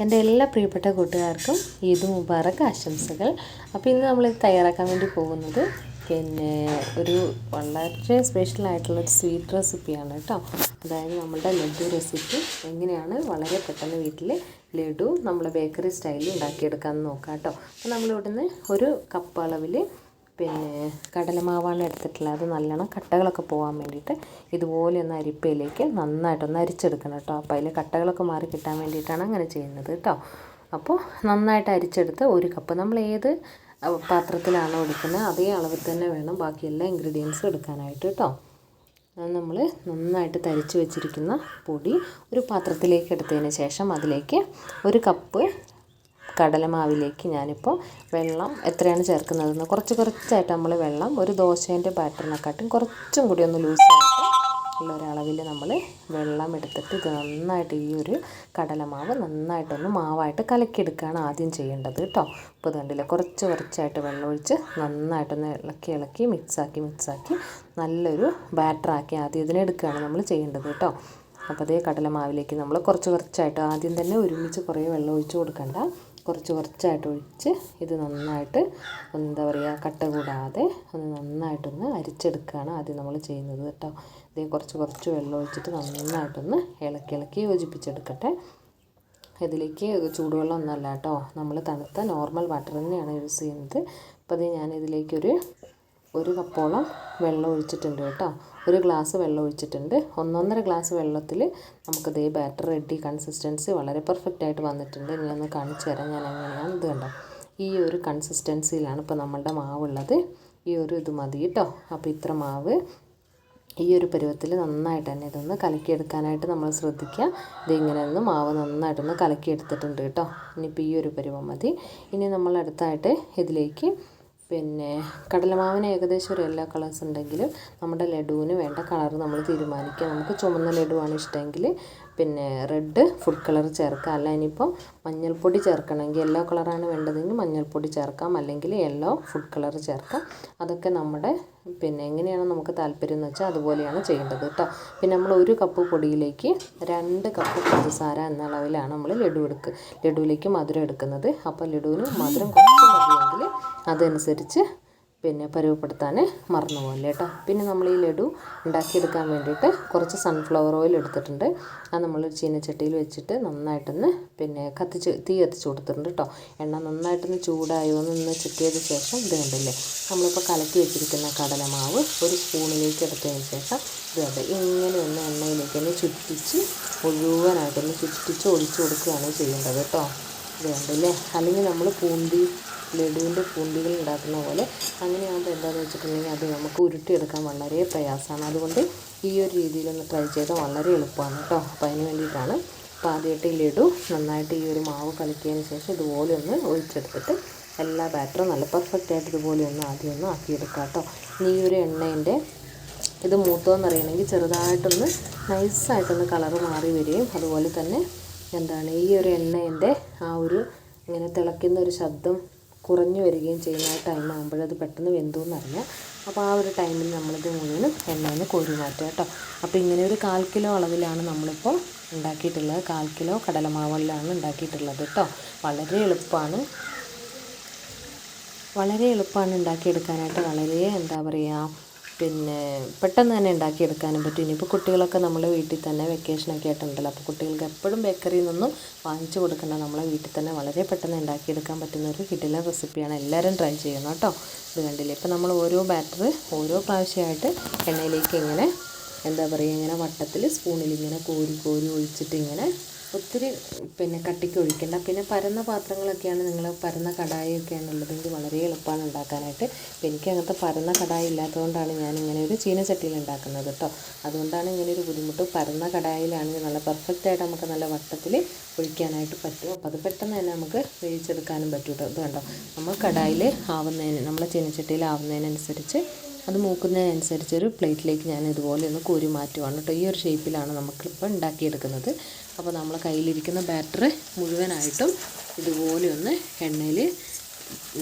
എന്റെ എല്ലാ പ്രിയപ്പെട്ട കൂട്ടുകാർക്കും ഈദ് മുബാറക് ആശംസകൾ. അപ്പോൾ ഇന്ന് നമ്മൾ തയ്യാറാക്കാൻ വേണ്ടി പോകുന്നത് പിന്നെ ഒരു വളരെ സ്പെഷ്യൽ ആയിട്ടുള്ള ഒരു സ്വീറ്റ് റെസിപ്പിയാണ് കേട്ടോ. അതായത് നമ്മുടെ ലഡു റെസിപ്പി എങ്ങനെയാണ് വളരെ പെട്ടെന്ന് വീട്ടിൽ ലഡു നമ്മൾ ബേക്കറി സ്റ്റൈലിൽ ഉണ്ടാക്കിയെടുക്കാമെന്ന് നോക്കാം കേട്ടോ. അപ്പോൾ നമ്മളിവിടുന്ന് ഒരു കപ്പ് അളവിൽ പിന്നെ കടലമാവാണ് എടുത്തിട്ടുള്ളത്. അത് നല്ലോണം കട്ടകളൊക്കെ പോകാൻ വേണ്ടിയിട്ട് ഇതുപോലെ ഒന്ന് അരിപ്പയിലേക്ക് നന്നായിട്ടൊന്ന് അരിച്ചെടുക്കണം കേട്ടോ. അപ്പോൾ അതിൽ കട്ടകളൊക്കെ മാറി കിട്ടാൻ വേണ്ടിയിട്ടാണ് അങ്ങനെ ചെയ്യുന്നത് കേട്ടോ. അപ്പോൾ നന്നായിട്ട് അരിച്ചെടുത്ത് ഒരു കപ്പ് നമ്മൾ ഏത് പാത്രത്തിലാണോ എടുക്കുന്നത് അതേ അളവിൽ തന്നെ വേണം ബാക്കി എല്ലാ ഇൻഗ്രീഡിയൻസും എടുക്കാനായിട്ട് കേട്ടോ. നമ്മൾ നന്നായിട്ട് തരിച്ച് വെച്ചിരിക്കുന്ന പൊടി ഒരു പാത്രത്തിലേക്ക് എടുത്തതിന് ശേഷം അതിലേക്ക് ഒരു കപ്പ് കടലമാവിലേക്ക് ഞാനിപ്പോൾ വെള്ളം എത്രയാണ് ചേർക്കുന്നതെന്ന് കുറച്ച് കുറച്ചായിട്ട് നമ്മൾ വെള്ളം ഒരു ദോശേന്റെ പാറ്റേണിനെക്കാട്ടും കുറച്ചും കൂടി ഒന്ന് ലൂസായിട്ട് ഉള്ള ഒരളവിൽ നമ്മൾ വെള്ളം എടുത്തിട്ട് ഇത് നന്നായിട്ട് ഈ ഒരു കടലമാവ് നന്നായിട്ടൊന്ന് മാവായിട്ട് കലക്കിയെടുക്കുകയാണ് ആദ്യം ചെയ്യേണ്ടത് കേട്ടോ. ഇപ്പോൾ ഇത് കണ്ടില്ലേ കുറച്ച് കുറച്ചായിട്ട് വെള്ളം ഒഴിച്ച് നന്നായിട്ടൊന്ന് ഇളക്കി ഇളക്കി മിക്സാക്കി മിക്സാക്കി നല്ലൊരു ബാറ്ററാക്കി ആദ്യം ഇതിനെടുക്കുകയാണ് നമ്മൾ ചെയ്യേണ്ടത് കേട്ടോ. അപ്പോൾ അതേ കടലമാവിലേക്ക് നമ്മൾ കുറച്ച് കുറച്ചായിട്ട് ആദ്യം തന്നെ ഒരുമിച്ച് കുറേ വെള്ളം ഒഴിച്ച് കൊടുക്കണ്ട. കുറച്ച് കുറച്ചായിട്ട് ഒഴിച്ച് ഇത് നന്നായിട്ട് എന്താ പറയുക കട്ട കൂടാതെ ഒന്ന് നന്നായിട്ടൊന്ന് അരിച്ചെടുക്കുകയാണ് ആദ്യം നമ്മൾ ചെയ്യുന്നത് കേട്ടോ. ഇതേ കുറച്ച് കുറച്ച് വെള്ളം ഒഴിച്ചിട്ട് നന്നായിട്ടൊന്ന് ഇളക്കി ഇളക്കി യോജിപ്പിച്ചെടുക്കട്ടെ. ഇതിലേക്ക് ചൂടുവെള്ളം ഒന്നല്ല കേട്ടോ. നമ്മൾ തണുത്ത നോർമൽ വാട്ടർ തന്നെയാണ് യൂസ് ചെയ്യുന്നത്. അപ്പോൾ അത് ഞാൻ ഇതിലേക്കൊരു ഒരു കപ്പോളം വെള്ളം ഒഴിച്ചിട്ടുണ്ട് കേട്ടോ. ഒരു ഗ്ലാസ് വെള്ളം ഒഴിച്ചിട്ടുണ്ട്. ഒന്നൊന്നര ഗ്ലാസ് വെള്ളത്തിൽ നമുക്കിത് ബാറ്റർ റെഡി കൺസിസ്റ്റൻസി വളരെ പെർഫെക്റ്റ് ആയിട്ട് വന്നിട്ടുണ്ട്. ഇനി ഒന്ന് കാണിച്ചു തരാം ഞാൻ എങ്ങനെയാണ് ഇത് കണ്ടോ ഈ ഒരു കൺസിസ്റ്റൻസിയിലാണ് ഇപ്പോൾ നമ്മളുടെ മാവുള്ളത്. ഈ ഒരു ഇത് മതി കേട്ടോ. അപ്പോൾ ഇത്ര മാവ് ഈ ഒരു പരുവത്തിൽ നന്നായിട്ട് തന്നെ ഇതൊന്ന് കലക്കിയെടുക്കാനായിട്ട് നമ്മൾ ശ്രദ്ധിക്കുക. ഇതിങ്ങനെ ഒന്ന് മാവ് നന്നായിട്ടൊന്ന് കലക്കിയെടുത്തിട്ടുണ്ട് കേട്ടോ. ഇനിയിപ്പോൾ ഈ ഒരു പരുവം മതി. ഇനി നമ്മൾ അടുത്തായിട്ട് ഇതിലേക്ക് പിന്നെ കടലമാവിന് ഏകദേശം ഒരു എല്ലാ കളേഴ്സ് ഉണ്ടെങ്കിലും നമ്മുടെ ലഡുവിന് വേണ്ട കളർ നമ്മൾ തീരുമാനിക്കുക. നമുക്ക് ചുമന്ന ലഡുവാണ് ഇഷ്ടമെങ്കിൽ പിന്നെ റെഡ് ഫുഡ് കളർ ചേർക്കുക. അല്ല ഇനിയിപ്പോൾ മഞ്ഞൾപ്പൊടി ചേർക്കണമെങ്കിൽ യെല്ലോ കളറാണ് വേണ്ടതെങ്കിൽ മഞ്ഞൾപ്പൊടി ചേർക്കാം. അല്ലെങ്കിൽ യെല്ലോ ഫുഡ് കളർ ചേർക്കാം. അതൊക്കെ നമ്മുടെ പിന്നെ എങ്ങനെയാണ് നമുക്ക് താല്പര്യം എന്ന് വെച്ചാൽ അതുപോലെയാണ് ചെയ്യേണ്ടത് കേട്ടോ. പിന്നെ നമ്മൾ ഒരു കപ്പ് പൊടിയിലേക്ക് രണ്ട് കപ്പ് പഞ്ചസാര എന്ന അളവിലാണ് നമ്മൾ ലഡു എടുക്കുക ലഡുവിലേക്ക് മധുരം എടുക്കുന്നത്. അപ്പോൾ ലഡുവിന് മധുരം കുറച്ച് അതനുസരിച്ച് പിന്നെ പരുവപ്പെടുത്താൻ മറന്നു പോകില്ല കേട്ടോ പിന്നെ നമ്മൾ ഈ ലഡു ഉണ്ടാക്കിയെടുക്കാൻ വേണ്ടിയിട്ട് കുറച്ച് സൺഫ്ലവർ ഓയിൽ എടുത്തിട്ടുണ്ട്. അത് നമ്മൾ ചീനച്ചട്ടിയിൽ വെച്ചിട്ട് നന്നായിട്ടൊന്ന് പിന്നെ കത്തിച്ച് തീ കത്തിച്ച് കൊടുത്തിട്ടുണ്ട് കേട്ടോ എണ്ണ നന്നായിട്ടൊന്ന് ചൂടായോ എന്ന് ചെക്ക് ചെയ്ത ശേഷം ഇത് കണ്ടില്ലേ? നമ്മളിപ്പോൾ കലക്കി വെച്ചിരിക്കുന്ന കടലമാവ് ഒരു സ്പൂണിലേക്ക് എടുത്തതിന് ശേഷം ഇത് കണ്ട്? ഇങ്ങനെ ഒന്ന് എണ്ണയിലേക്ക് ഒന്ന് ചുറ്റിച്ച് മുഴുവനായിട്ടൊന്ന് ചുറ്റിച്ച് ഒഴിച്ചു കൊടുക്കുകയാണ് ചെയ്യേണ്ടത് കേട്ടോ ഇത് കണ്ടില്ലേ? അല്ലെങ്കിൽ നമ്മൾ പൂന്തി ലഡുവിന്റെ പൂന്തികൾ ഉണ്ടാക്കുന്ന പോലെ അങ്ങനെയാകുമ്പോൾ എന്താണെന്ന് വെച്ചിട്ടുണ്ടെങ്കിൽ അത് നമുക്ക് ഉരുട്ടിയെടുക്കാൻ വളരെ പ്രയാസമാണ്. അതുകൊണ്ട് ഈ ഒരു രീതിയിലൊന്ന് ട്രൈ ചെയ്താൽ വളരെ എളുപ്പമാണ് കേട്ടോ. അപ്പോൾ അതിന് വേണ്ടിയിട്ടാണ് അപ്പോൾ ആദ്യമായിട്ട് ഈ ലഡു നന്നായിട്ട് ഈ ഒരു മാവ് കലക്കിയതിന് ശേഷം ഇതുപോലെ ഒന്ന് ഒഴിച്ചെടുത്തിട്ട് എല്ലാ ബാറ്ററും നല്ല പെർഫെക്റ്റ് ആയിട്ട് ഇതുപോലെ ഒന്ന് ആദ്യം ഒന്ന് ആക്കിയെടുക്കാം കേട്ടോ. ഈ ഒരു എണ്ണേന്റെ ഇത് മൂത്തോന്ന് അറിയണമെങ്കിൽ ചെറുതായിട്ടൊന്ന് നൈസായിട്ടൊന്ന് കളറ് മാറി വരികയും അതുപോലെ തന്നെ എന്താണ് ഈ ഒരു എണ്ണേന്റെ ആ ഒരു ഇങ്ങനെ തിളയ്ക്കുന്ന ഒരു ശബ്ദം കുറഞ്ഞു വരികയും ചെയ്യുന്ന ആ ടൈം ആകുമ്പോഴത് പെട്ടെന്ന് വെന്തോന്നറിയാം അപ്പോൾ ആ ഒരു ടൈമിൽ നമ്മളിത് മുഴുവനും എണ്ണയിൽ നിന്ന് കോരി മാറ്റുക കേട്ടോ അപ്പോൾ ഇങ്ങനെ ഒരു കാൽ കിലോ അളവിലാണ് നമ്മളിപ്പോൾ ഉണ്ടാക്കിയിട്ടുള്ളത്. കാൽ കിലോ കടലമാവിലാണ് ഉണ്ടാക്കിയിട്ടുള്ളത് കേട്ടോ വളരെ എളുപ്പമാണ് വളരെ എളുപ്പമാണ് ഉണ്ടാക്കിയെടുക്കാനായിട്ട്. വളരെ എന്താ പറയുക പിന്നെ പെട്ടെന്ന് തന്നെ ഉണ്ടാക്കിയെടുക്കാനും പറ്റും. ഇനിയിപ്പോൾ കുട്ടികളൊക്കെ നമ്മളെ വീട്ടിൽ തന്നെ വെക്കേഷനൊക്കെ ആയിട്ടുണ്ടല്ലോ. അപ്പോൾ കുട്ടികൾക്ക് എപ്പോഴും ബേക്കറിയിൽ നിന്നും വാങ്ങിച്ചു കൊടുക്കേണ്ട നമ്മളെ വീട്ടിൽ തന്നെ വളരെ പെട്ടെന്ന് ഉണ്ടാക്കിയെടുക്കാൻ പറ്റുന്ന ഒരു കിടില റെസിപ്പിയാണ് എല്ലാവരും ട്രൈ ചെയ്യണം കേട്ടോ. ഇത് കണ്ടില്ലേ? ഇപ്പോൾ നമ്മൾ ഓരോ ബാറ്റർ ഓരോ പ്രാവശ്യമായിട്ട് എണ്ണയിലേക്ക് ഇങ്ങനെ എന്താ പറയുക ഇങ്ങനെ വട്ടത്തിൽ സ്പൂണിൽ ഇങ്ങനെ കോരി കോരി ഒഴിച്ചിട്ട് ഇങ്ങനെ ഒത്തിരി പിന്നെ കട്ടിക്ക് ഒഴിക്കണ്ട. പിന്നെ പരന്ന പാത്രങ്ങളൊക്കെയാണ് നിങ്ങൾ പരന്ന കടായൊക്കെയാണ് ഉള്ളതെങ്കിൽ വളരെ എളുപ്പമാണ് ഉണ്ടാക്കാനായിട്ട്. എനിക്ക് അങ്ങനത്തെ പരന്ന കടായി ഇല്ലാത്തതുകൊണ്ടാണ് ഞാൻ ഇങ്ങനെ ഒരു ചീനച്ചട്ടിയിൽ ഉണ്ടാക്കുന്നത് കേട്ടോ. അതുകൊണ്ടാണ് ഇങ്ങനെ ഒരു ബുദ്ധിമുട്ട്. പരന്ന കടായിലാണെങ്കിൽ നല്ല പെർഫെക്റ്റ് ആയിട്ട് നമുക്ക് നല്ല വട്ടത്തിൽ ഒഴിക്കാനായിട്ട് പറ്റും. അപ്പോൾ അത് പെട്ടെന്ന് തന്നെ നമുക്ക് വേവിച്ചെടുക്കാനും പറ്റും കേട്ടോ ഇത് കണ്ടോ? നമ്മൾ കടായിൽ ആവുന്നതിന് നമ്മൾ ചീനച്ചട്ടിയിൽ ആവുന്നതിനനുസരിച്ച് അത് മൂക്കുന്നതിനനുസരിച്ച് ഒരു പ്ലേറ്റിലേക്ക് ഞാൻ ഇതുപോലെ ഒന്ന് കോരി മാറ്റുവാണ് കേട്ടോ. ഈ ഒരു ഷേപ്പിലാണ് നമുക്കിപ്പോൾ ഉണ്ടാക്കിയെടുക്കുന്നത്. അപ്പോൾ നമ്മൾ കയ്യിലിരിക്കുന്ന ബാറ്റർ മുഴുവനായിട്ടും ഇതുപോലെ ഒന്ന് എണ്ണയിൽ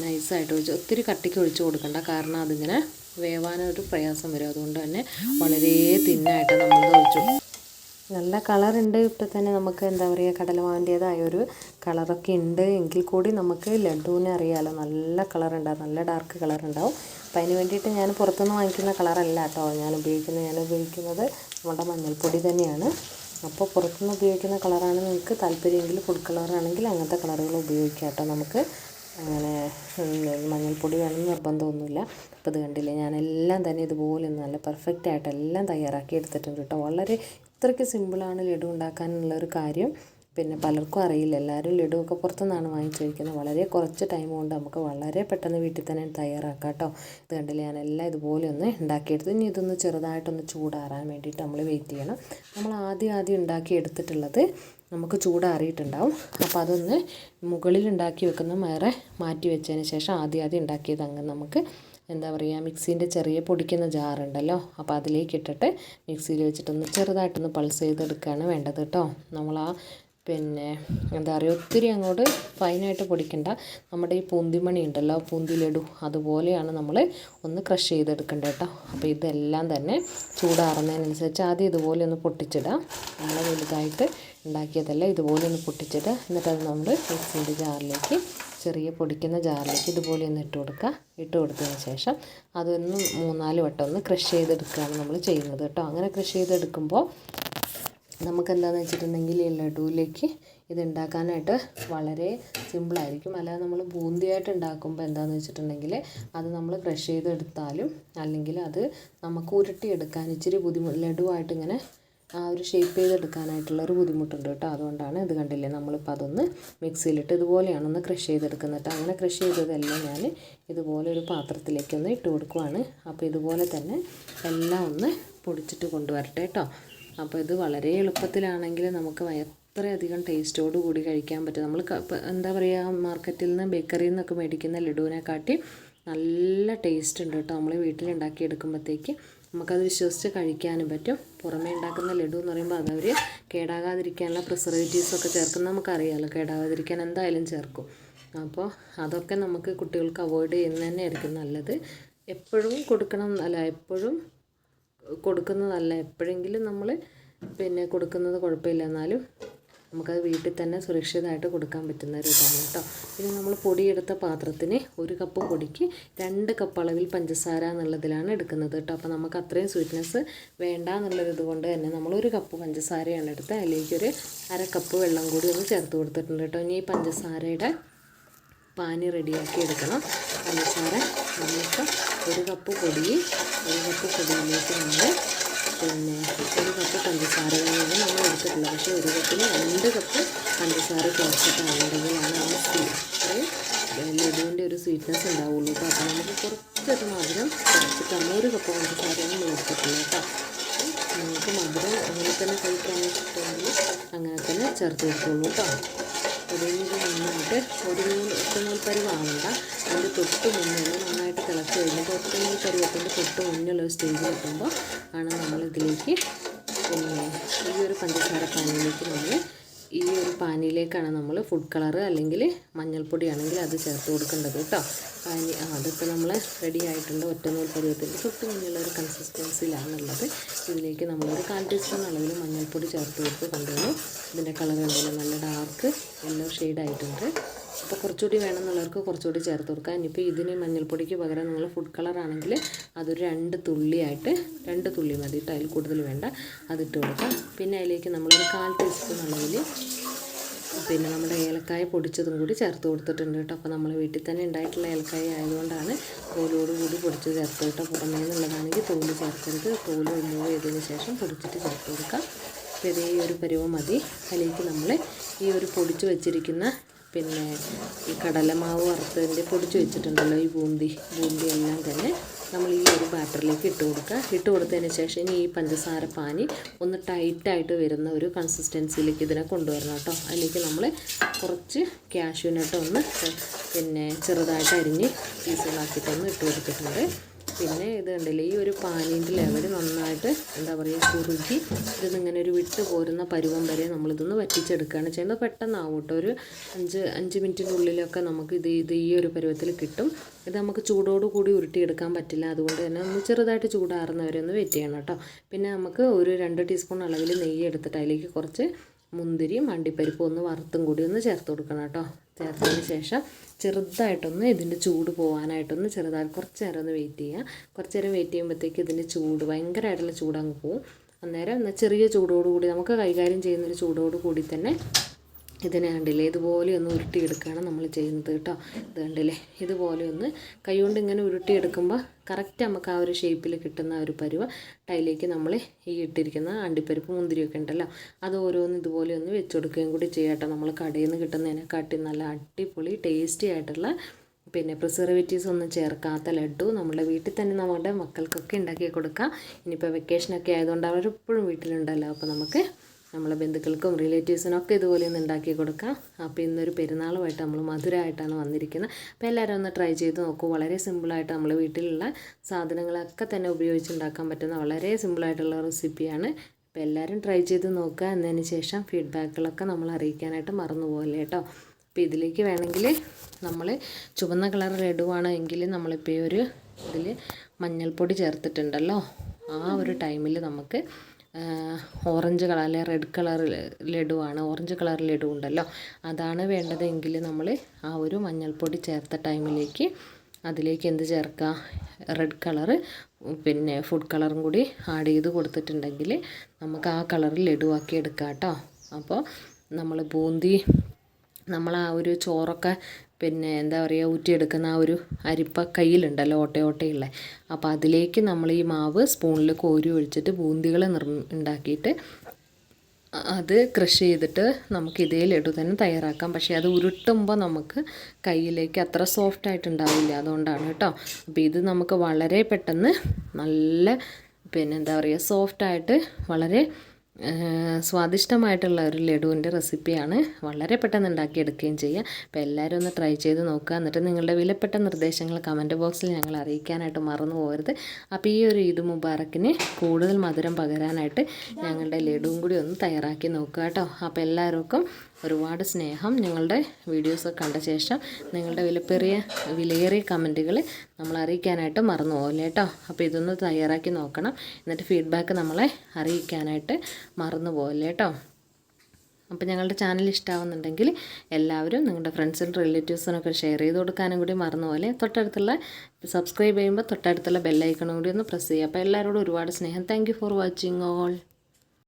നൈസായിട്ട് ഒഴിച്ച് ഒത്തിരി കട്ടിക്ക് ഒഴിച്ച് കൊടുക്കണ്ട. കാരണം അതിങ്ങനെ വേവാനൊരു പ്രയാസം വരും. അതുകൊണ്ട് തന്നെ വളരെ തിന്നായിട്ട് നമ്മൾ ഒഴിച്ചു. നല്ല കളറുണ്ട്. ഇപ്പോൾ തന്നെ നമുക്ക് എന്താ പറയുക കടലമാവിന്റേതായ ഒരു കളറൊക്കെ ഉണ്ട്. എങ്കിൽ കൂടി നമുക്ക് ലഡുവിനെ അറിയാമല്ലോ നല്ല കളറുണ്ടാവും. നല്ല ഡാർക്ക് കളറുണ്ടാവും. അപ്പം അതിന് വേണ്ടിയിട്ട് ഞാൻ പുറത്തുനിന്ന് വാങ്ങിക്കുന്ന കളറല്ല കേട്ടോ. ഞാൻ ഉപയോഗിക്കുന്നത് ഞാൻ ഉപയോഗിക്കുന്നത് നമ്മുടെ മഞ്ഞൾപ്പൊടി തന്നെയാണ്. അപ്പോൾ പുറത്തുനിന്ന് ഉപയോഗിക്കുന്ന കളറാണ് നിങ്ങൾക്ക് താല്പര്യമെങ്കിൽ ഫുഡ് കളറാണെങ്കിൽ അങ്ങനത്തെ കളറുകൾ ഉപയോഗിക്കാം കേട്ടോ നമുക്ക്. അങ്ങനെ മഞ്ഞൾപ്പൊടി വേണമെന്ന് നിർബന്ധമൊന്നുമില്ല. അപ്പോൾ ഇത് കണ്ടില്ലേ ഞാനെല്ലാം തന്നെ ഇതുപോലെ നല്ല പെർഫെക്റ്റ് ആയിട്ട് എല്ലാം തയ്യാറാക്കി എടുത്തിട്ടുണ്ട് കേട്ടോ. വളരെ ഇത്രയ്ക്ക് സിമ്പിളാണ് ലഡു ഉണ്ടാക്കാനുള്ള ഒരു കാര്യം. പിന്നെ പലർക്കും അറിയില്ല. എല്ലാവരും ലഡുവൊക്കെ പുറത്തുനിന്നാണ് വാങ്ങിച്ച് കഴിക്കുന്നത് വളരെ കുറച്ച് ടൈം കൊണ്ട് നമുക്ക് വളരെ പെട്ടെന്ന് വീട്ടിൽ തന്നെ തയ്യാറാക്കാം കേട്ടോ ഇത് കണ്ടില്ലേ? ഞാനെല്ലാം ഇതുപോലെ ഒന്ന് ഉണ്ടാക്കിയെടുത്തു. ഇനി ഇതൊന്ന് ചെറുതായിട്ടൊന്ന് ചൂടാറാൻ വേണ്ടിയിട്ട് നമ്മൾ വെയിറ്റ് ചെയ്യണം. നമ്മൾ ആദ്യം ആദ്യം ഉണ്ടാക്കി എടുത്തിട്ടുള്ളത് നമുക്ക് ചൂടാറിയിട്ടുണ്ടാവും. അപ്പോൾ അതൊന്ന് മുകളിൽ ഉണ്ടാക്കി വെക്കുന്ന വേറെ മാറ്റി വെച്ചതിന് ശേഷം ആദ്യം ആദ്യം ഉണ്ടാക്കിയത് അങ്ങ് നമുക്ക് എന്താ പറയുക മിക്സീന്റെ ചെറിയ പൊടിക്കുന്ന ജാറുണ്ടല്ലോ അപ്പോൾ അതിലേക്ക് ഇട്ടിട്ട് മിക്സിയിൽ വെച്ചിട്ടൊന്ന് ചെറുതായിട്ടൊന്ന് പൾസ് ചെയ്തെടുക്കുകയാണ് വേണ്ടത് കേട്ടോ നമ്മൾ ആ പിന്നെ എന്താ പറയുക ഒത്തിരി അങ്ങോട്ട് ഫൈനായിട്ട് പൊടിക്കണ്ട. നമ്മുടെ ഈ പൂന്തിമണി ഉണ്ടല്ലോ പൂന്തി ലഡു അതുപോലെയാണ് നമ്മൾ ഒന്ന് ക്രഷ് ചെയ്തെടുക്കേണ്ടത് കേട്ടോ അപ്പോൾ ഇതെല്ലാം തന്നെ ചൂടാറുന്നതിനനുസരിച്ച് ആദ്യം ഇതുപോലെ ഒന്ന് പൊട്ടിച്ചിടുക നമ്മൾ വലുതായിട്ട് ഉണ്ടാക്കിയതല്ല ഇതുപോലെ ഒന്ന് പൊട്ടിച്ചിടുക എന്നിട്ട് അത് നമ്മൾ മിക്സിന്റെ ജാറിലേക്ക് ചെറിയ പൊടിക്കുന്ന ജാറിലേക്ക് ഇതുപോലെ ഒന്ന് ഇട്ട് കൊടുക്കുക ഇട്ട് കൊടുത്തതിന് ശേഷം അതൊന്ന് മൂന്നാൽ വട്ടം ഒന്ന് ക്രഷ് ചെയ്തെടുക്കുകയാണ് നമ്മൾ ചെയ്യുന്നത് കേട്ടോ അങ്ങനെ ക്രഷ് ചെയ്തെടുക്കുമ്പോൾ നമുക്ക് എന്താണെന്ന് വെച്ചിട്ടുണ്ടെങ്കിൽ ലഡുവിലേക്ക് ഇത് ഉണ്ടാക്കാനായിട്ട് വളരെ സിമ്പിളായിരിക്കും. അല്ലാതെ നമ്മൾ ബൂന്തിയായിട്ട് ഉണ്ടാക്കുമ്പോൾ എന്താണെന്ന് വെച്ചിട്ടുണ്ടെങ്കിൽ അത് നമ്മൾ ക്രഷ് ചെയ്തെടുത്താലും അല്ലെങ്കിൽ അത് നമുക്ക് ഉരുട്ടിയെടുക്കാൻ ഇച്ചിരി ബുദ്ധിമുട്ട് ലഡുവായിട്ട് ഇങ്ങനെ ആ ഒരു ഷേപ്പ് ചെയ്തെടുക്കാനായിട്ടുള്ള ഒരു ബുദ്ധിമുട്ടുണ്ട് കേട്ടോ. അതുകൊണ്ടാണ് ഇത് കണ്ടില്ലേ? നമ്മളിപ്പോൾ അതൊന്ന് മിക്സിയിലിട്ട് ഇതുപോലെയാണ് ഒന്ന് ക്രഷ് ചെയ്തെടുക്കുന്നത് കേട്ടോ. അങ്ങനെ ക്രഷ് ചെയ്തതെല്ലാം ഞാൻ ഇതുപോലെ ഒരു പാത്രത്തിലേക്ക് ഒന്ന് ഇട്ട് കൊടുക്കുവാണ്. അപ്പോൾ ഇതുപോലെ തന്നെ എല്ലാം ഒന്ന് പൊടിച്ചിട്ട് കൊണ്ടുവരട്ടെ കേട്ടോ. അപ്പോൾ ഇത് വളരെ എളുപ്പത്തിലാണെങ്കിൽ നമുക്ക് അത്രയധികം ടേസ്റ്റോട് കൂടി കഴിക്കാൻ പറ്റും. നമ്മൾ എന്താ പറയുക മാർക്കറ്റിൽ നിന്ന് ബേക്കറിയിൽ നിന്നൊക്കെ മേടിക്കുന്ന ലഡുവിനെക്കാട്ടി നല്ല ടേസ്റ്റ് ഉണ്ട് കേട്ടോ നമ്മൾ വീട്ടിലുണ്ടാക്കി എടുക്കുമ്പോഴത്തേക്ക് നമുക്കത് വിശ്വസിച്ച് കഴിക്കാനും പറ്റും. പുറമേ ഉണ്ടാക്കുന്ന ലഡു എന്ന് പറയുമ്പോൾ അതവർ കേടാകാതിരിക്കാനുള്ള പ്രിസർവേറ്റീവ്സൊക്കെ ചേർക്കുന്ന നമുക്കറിയാമല്ലോ കേടാകാതിരിക്കാൻ എന്തായാലും ചേർക്കും. അപ്പോൾ അതൊക്കെ നമുക്ക് കുട്ടികൾക്ക് അവോയ്ഡ് ചെയ്യുന്നത് തന്നെയായിരിക്കും നല്ലത്. എപ്പോഴും കൊടുക്കണം അല്ല എപ്പോഴും കൊടുക്കുന്നതല്ല. എപ്പോഴെങ്കിലും നമ്മൾ പിന്നെ കൊടുക്കുന്നത് കുഴപ്പമില്ല. എന്നാലും നമുക്കത് വീട്ടിൽ തന്നെ സുരക്ഷിതമായിട്ട് കൊടുക്കാൻ പറ്റുന്ന ഒരു ഇതാണ് കേട്ടോ. പിന്നെ നമ്മൾ പൊടിയെടുത്ത പാത്രത്തിന് ഒരു കപ്പ് പൊടിക്ക് രണ്ട് കപ്പ് അളവിൽ പഞ്ചസാര എന്നുള്ളതിലാണ് എടുക്കുന്നത് കേട്ടോ. അപ്പോൾ നമുക്ക് അത്രയും സ്വീറ്റ്നെസ് വേണ്ട എന്നുള്ളത് കൊണ്ട് തന്നെ നമ്മൾ ഒരു കപ്പ് പഞ്ചസാരയാണ് എടുത്ത് അതിലേക്കൊരു അര കപ്പ് വെള്ളം കൂടി ഒന്ന് ചേർത്ത് കൊടുത്തിട്ടുണ്ട് കേട്ടോ. ഇനി ഈ പഞ്ചസാരയുടെ പാനി റെഡിയാക്കി എടുക്കണം പഞ്ചസാര നമുക്ക് ഒരു കപ്പ് പൊടി ഒരു കപ്പ് പൊടിയിലേക്ക് നമ്മൾ പിന്നെ ഒരു കപ്പ് പഞ്ചസാര തന്നെയാണ് നമ്മൾ എടുത്തിട്ടുള്ളത്. പക്ഷേ ഒരു കപ്പിന് രണ്ട് കപ്പ് പഞ്ചസാര ചേർത്തിട്ടാണെന്നുണ്ടെങ്കിലാണ് ആ സ്വീറ്റ് ലഡുവിന്റെ ഒരു സ്വീറ്റ്നെസ് ഉണ്ടാവുള്ളൂ. കേട്ടോ അപ്പോൾ നമുക്ക് കുറച്ചൊരു മധുരം കുറച്ചിട്ടാണ് ഒരു കപ്പ് പഞ്ചസാരയാണ് നമ്മൾ എടുത്തിട്ടുള്ളത് കേട്ടോ. നിങ്ങൾക്ക് മധുരം അങ്ങനെ തന്നെ കഴിക്കാൻ ഇഷ്ടമെങ്കിൽ അങ്ങനെ തന്നെ ചേർത്ത് വെക്കുള്ളൂ കേട്ടോ. ഒതുങ്ങി നന്നായിട്ട് ഒരു നൂൽ ഒറ്റനൂൽ വാങ്ങണ്ട. അതിന്റെ തൊട്ട് മുന്നിൽ നന്നായിട്ട് തിളച്ച് കഴിഞ്ഞപ്പോൾ ഒറ്റനൂൽ പരുവത്തിന്റെ തൊട്ട് മുന്നിലുള്ള സ്റ്റേജിൽ എത്തുമ്പോൾ ആണ് നമ്മളിതിലേക്ക് ഈ ഒരു പഞ്ചസാര പാനിയിലേക്ക് നമ്മൾ ഈ ഒരു പാനിയിലേക്കാണ് നമ്മൾ ഫുഡ് കളർ അല്ലെങ്കിൽ മഞ്ഞൾപ്പൊടി ആണെങ്കിൽ അത് ചേർത്ത് കൊടുക്കേണ്ടത് കേട്ടോ. പാനി അതിപ്പോൾ നമ്മൾ റെഡി ആയിട്ടുണ്ട് ഒറ്റനൂൽ പരുവത്തിന്റെ തൊട്ട് മുന്നിലുള്ള ഒരു കൺസിസ്റ്റൻസിയിലാണുള്ളത് ഇതിലേക്ക് നമ്മളൊരു കാൽ ടീസ്പൂൺ അളവിൽ മഞ്ഞൾപ്പൊടി ചേർത്ത് കൊടുത്ത് കൊണ്ടുവന്നു. ഇതിന്റെ കളർ കണ്ടില്ല നല്ല ഡാർക്ക് യെല്ലോ ഷെയ്ഡായിട്ടുണ്ട് അപ്പോൾ കുറച്ചുകൂടി വേണമെന്നുള്ളവർക്ക് കുറച്ചുകൂടി ചേർത്ത് കൊടുക്കാം. ഇനിയിപ്പോൾ ഇതിന് മഞ്ഞൾപ്പൊടിക്ക് പകരം നിങ്ങൾ ഫുഡ് കളറാണെങ്കിൽ അതൊരു രണ്ട് തുള്ളിയായിട്ട് രണ്ട് തുള്ളി മതി കേട്ടോ. അതിൽ കൂടുതൽ വേണ്ട. അതിട്ട് കൊടുക്കാം. പിന്നെ അതിലേക്ക് നമ്മളൊരു കാൽ ടീസ്പൂൺ അളവിൽ പിന്നെ നമ്മുടെ ഏലക്കായ പൊടിച്ചതും കൂടി ചേർത്ത് കൊടുത്തിട്ടുണ്ട് കേട്ടോ. അപ്പോൾ നമ്മൾ വീട്ടിൽ തന്നെ ഉണ്ടായിട്ടുള്ള ഏലക്കായ ആയതുകൊണ്ടാണ് തോലോട് കൂടി പൊടിച്ച് ചേർത്ത് കേട്ടോ. പുറമേ നിന്നുള്ളതാണെങ്കിൽ തോൽ ചേർക്കരുത്. തോൽ റിമൂവ് ചെയ്തതിന് ശേഷം പൊടിച്ചിട്ട് ചേർത്ത് കൊടുക്കാം. ഇതേ ഒരു പരുവം മതി. അതിലേക്ക് നമ്മൾ ഈ ഒരു പൊടിച്ച് വെച്ചിരിക്കുന്ന പിന്നെ ഈ കടലമാവ് വറുത്തതിന്റെ പൊടിച്ച് വെച്ചിട്ടുണ്ടല്ലോ ഈ ബൂന്തി ബൂന്തി എല്ലാം തന്നെ നമ്മൾ ഈ ഒരു ബാറ്ററിലേക്ക് ഇട്ട് കൊടുക്കുക. ഇട്ട് കൊടുത്തതിന് ശേഷം ഇനി ഈ പഞ്ചസാര പാനി ഒന്ന് ടൈറ്റായിട്ട് വരുന്ന ഒരു കൺസിസ്റ്റൻസിയിലേക്ക് ഇതിനെ കൊണ്ടുവരണം കേട്ടോ. അതിലേക്ക് നമ്മൾ കുറച്ച് കാഷ്യൂനട്ട് ഒന്ന് പിന്നെ ചെറുതായിട്ട് അരിഞ്ഞ് പീസുകളാക്കിയിട്ടൊന്ന് ഇട്ട് കൊടുത്തിട്ടുണ്ട്. പിന്നെ ഇത് കണ്ടില്ലേ ഈ ഒരു പാനീന്റെ ലെവൽ നന്നായിട്ട് എന്താ പറയുക കുറുകി ഇതിങ്ങനെ ഒരു വിട്ട് പോരുന്ന പരുവം വരെ നമ്മളിതൊന്ന് വറ്റിച്ചെടുക്കുകയാണ് ചെയ്യുന്നത്. പെട്ടെന്നാവും കേട്ടോ ഒരു അഞ്ച് അഞ്ച് മിനിറ്റിന്റെ ഉള്ളിലൊക്കെ നമുക്ക് ഇത് ഇത് ഈ ഒരു പരുവത്തിൽ കിട്ടും. ഇത് നമുക്ക് ചൂടോട് കൂടി ഉരുട്ടിയെടുക്കാൻ പറ്റില്ല. അതുകൊണ്ട് തന്നെ ഒന്ന് ചെറുതായിട്ട് ചൂടാറുന്നവരെ ഒന്ന് വെയിറ്റ് ചെയ്യണം കേട്ടോ. പിന്നെ നമുക്ക് ഒരു രണ്ട് ടീസ്പൂൺ അളവിൽ നെയ്യ് എടുത്തിട്ട് അതിലേക്ക് കുറച്ച് മുന്തിരിയും അണ്ടിപ്പരിപ്പും ഒന്ന് വറുത്തും കൂടി ഒന്ന് ചേർത്ത് കൊടുക്കണം കേട്ടോ. ചേർത്തതിന് ശേഷം ചെറുതായിട്ടൊന്ന് ഇതിന്റെ ചൂട് പോകാനായിട്ടൊന്ന് ചെറുതായി കുറച്ച് നേരം ഒന്ന് വെയിറ്റ് ചെയ്യുക. കുറച്ച് നേരം വെയിറ്റ് ചെയ്യുമ്പോഴത്തേക്ക് ഇതിന്റെ ചൂട് ഭയങ്കരമായിട്ടുള്ള ചൂടങ്ങ് പോവും. അന്നേരം എന്നാൽ ചെറിയ ചൂടോടുകൂടി നമുക്ക് കൈകാര്യം ചെയ്യുന്നൊരു ചൂടോടുകൂടി തന്നെ ഇതിനെ കണ്ടില്ലേ? ഇതുപോലെ ഒന്ന് ഉരുട്ടിയെടുക്കുകയാണ് നമ്മൾ ചെയ്യുന്നത് കേട്ടോ. ഇത് കണ്ടില്ലേ? ഇതുപോലെ ഒന്ന് കൈകൊണ്ട് ഇങ്ങനെ ഉരുട്ടിയെടുക്കുമ്പോൾ കറക്റ്റ് നമുക്ക് ആ ഒരു ഷേപ്പിൽ കിട്ടുന്ന ഒരു പരുവ ടൈലേക്ക് നമ്മൾ ഈ ഇട്ടിരിക്കുന്ന അണ്ടിപ്പരിപ്പ് മുന്തിരിയൊക്കെ ഉണ്ടല്ലോ. അത് ഓരോന്ന് ഇതുപോലെ ഒന്ന് വെച്ച് കൊടുക്കുകയും കൂടി ചെയ്യാം കേട്ടോ. നമ്മൾ കടയിൽ നിന്ന് കിട്ടുന്നതിനെക്കാട്ടി നല്ല അടിപൊളി ടേസ്റ്റി ആയിട്ടുള്ള പിന്നെ പ്രിസർവേറ്റീവ്സ് ഒന്നും ചേർക്കാത്ത ലഡു നമ്മുടെ വീട്ടിൽ തന്നെ നമ്മുടെ മക്കൾക്കൊക്കെ ഉണ്ടാക്കി കൊടുക്കാം. ഇനിയിപ്പോൾ വെക്കേഷനൊക്കെ ആയതുകൊണ്ട് അവരെപ്പോഴും വീട്ടിലുണ്ടല്ലോ. അപ്പോൾ നമുക്ക് നമ്മളെ ബന്ധുക്കൾക്കും റിലേറ്റീവ്സിനും ഒക്കെ ഇതുപോലെ ഒന്ന് ഉണ്ടാക്കി കൊടുക്കാം. അപ്പോൾ ഇന്നൊരു പെരുന്നാളുമായിട്ട് നമ്മൾ മധുരമായിട്ടാണ് വന്നിരിക്കുന്നത്. അപ്പോൾ എല്ലാവരും ഒന്ന് ട്രൈ ചെയ്ത് നോക്കൂ. വളരെ സിമ്പിളായിട്ട് നമ്മൾ വീട്ടിലുള്ള സാധനങ്ങളൊക്കെ തന്നെ ഉപയോഗിച്ചുണ്ടാക്കാൻ പറ്റുന്ന വളരെ സിമ്പിളായിട്ടുള്ള റെസിപ്പിയാണ്. അപ്പോൾ എല്ലാവരും ട്രൈ ചെയ്ത് നോക്കുക. എന്നതിന് ശേഷം ഫീഡ്ബാക്കുകളൊക്കെ നമ്മൾ അറിയിക്കാനായിട്ട് മറന്നു പോകല്ലേ കേട്ടോ. അപ്പോൾ ഇതിലേക്ക് വേണമെങ്കിൽ നമ്മൾ ചുവന്ന കളർ ലഡുവാണ് എങ്കിൽ നമ്മളിപ്പോൾ ഒരു ഇതിൽ മഞ്ഞൾപ്പൊടി ചേർത്തിട്ടുണ്ടല്ലോ. ആ ഒരു ടൈമിൽ നമുക്ക് ഓറഞ്ച് കളർ അല്ലെ റെഡ് കളർ ലഡുവാണ്. ഓറഞ്ച് കളർ ലഡു ഉണ്ടല്ലോ. അതാണ് വേണ്ടതെങ്കിൽ നമ്മൾ ആ ഒരു മഞ്ഞൾപ്പൊടി ചേർത്ത ടൈമിലേക്ക് അതിലേക്ക് എന്ത് ചേർക്കുക റെഡ് കളറ് പിന്നെ ഫുഡ് കളറും കൂടി ആഡ് ചെയ്ത് കൊടുത്തിട്ടുണ്ടെങ്കിൽ നമുക്ക് ആ കളറിൽ ലഡുവാക്കി എടുക്കാം കേട്ടോ അപ്പോൾ നമ്മൾ ബൂന്തി നമ്മൾ ആ ഒരു ചോറൊക്കെ പിന്നെ എന്താ പറയുക ഊറ്റിയെടുക്കുന്ന ആ ഒരു അരിപ്പ കയ്യിലുണ്ടല്ലോ ഓട്ടയോട്ടയുള്ള. അപ്പോൾ അതിലേക്ക് നമ്മൾ ഈ മാവ് സ്പൂണിൽ കോരി ഒഴിച്ചിട്ട് ബൂന്തികൾ നിർ ഉണ്ടാക്കിയിട്ട് അത് ക്രഷ് ചെയ്തിട്ട് നമുക്ക് ഇതേ ലഡു തന്നെ തയ്യാറാക്കാം. പക്ഷേ അത് ഉരുട്ടുമ്പോൾ നമുക്ക് കയ്യിലേക്ക് അത്ര സോഫ്റ്റ് ആയിട്ടുണ്ടാവില്ല അതുകൊണ്ടാണ് കേട്ടോ. അപ്പോൾ ഇത് നമുക്ക് വളരെ പെട്ടെന്ന് നല്ല പിന്നെ എന്താ പറയുക സോഫ്റ്റായിട്ട് വളരെ സ്വാദിഷ്ടമായിട്ടുള്ള ഒരു ലഡുവിന്റെ റെസിപ്പിയാണ് വളരെ പെട്ടെന്ന് ഉണ്ടാക്കിയെടുക്കുകയും ചെയ്യുക. അപ്പോൾ എല്ലാവരും ഒന്ന് ട്രൈ ചെയ്ത് നോക്കുക. എന്നിട്ട് നിങ്ങളുടെ വിലപ്പെട്ട നിർദ്ദേശങ്ങൾ കമന്റ് ബോക്സിൽ ഞങ്ങൾ അറിയിക്കാനായിട്ട് മറന്നു പോകരുത്. അപ്പോൾ ഈ ഒരു ഈദ് മുബാറക്കിന് കൂടുതൽ മധുരം പകരാനായിട്ട് ഞങ്ങളുടെ ലഡുവും കൂടി ഒന്ന് തയ്യാറാക്കി നോക്കുക കേട്ടോ. അപ്പോൾ എല്ലാവർക്കും ഒരുപാട് സ്നേഹം ഞങ്ങളുടെ വീഡിയോസ് കണ്ട ശേഷം നിങ്ങളുടെ വിലപ്പേറിയ വിലയേറിയ കമന്റുകൾ നമ്മൾ അറിയിക്കാനായിട്ട് മറന്നു പോകല്ലേ കേട്ടോ അപ്പോൾ ഇതൊന്ന് തയ്യാറാക്കി നോക്കണം. എന്നിട്ട് ഫീഡ്ബാക്ക് നമ്മളെ അറിയിക്കാനായിട്ട് മറന്നു പോകല്ലേ കേട്ടോ അപ്പോൾ ഞങ്ങളുടെ ചാനൽ ഇഷ്ടമാവുന്നുണ്ടെങ്കിൽ എല്ലാവരും നിങ്ങളുടെ ഫ്രണ്ട്സിനും റിലേറ്റീവ്സിനൊക്കെ ഷെയർ ചെയ്ത് കൊടുക്കാനും കൂടി മറന്നു പോലെ തൊട്ടടുത്തുള്ള സബ്സ്ക്രൈബ് ചെയ്യുമ്പോൾ തൊട്ടടുത്തുള്ള ബെല്ലൈക്കണും കൂടി ഒന്ന് പ്രസ് ചെയ്യുക. അപ്പോൾ എല്ലാവരോടും ഒരുപാട് സ്നേഹം. Thank for watching all